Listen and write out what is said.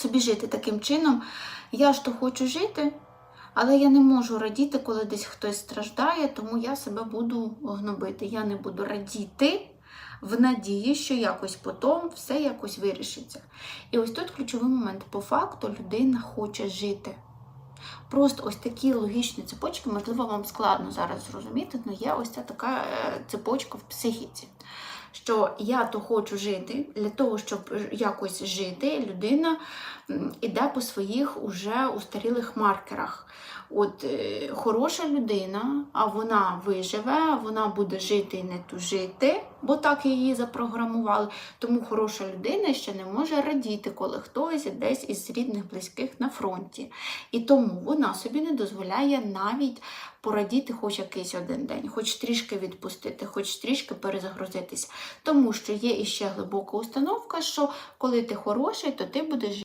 собі жити таким чином. Я ж то хочу жити, але я не можу радіти, коли десь хтось страждає, тому я себе буду гнобити. Я не буду радіти в надії, що якось потім все якось вирішиться. І ось тут ключовий момент. По факту людина хоче жити. Просто ось такі логічні цепочки, можливо, вам складно зараз зрозуміти, але є ось ця така е, цепочка в психіці. Що я то хочу жити, для того, щоб якось жити, людина м, іде по своїх уже устарілих маркерах. От е, хороша людина, а вона виживе, вона буде жити і не тужити, бо так її запрограмували. Тому хороша людина ще не може радіти, коли хтось десь із рідних близьких на фронті. І тому вона собі не дозволяє навіть порадіти хоч якийсь один день, хоч трішки відпустити, хоч трішки перезагрузитися. Тому що є іще глибока установка, що коли ти хороший, то ти будеш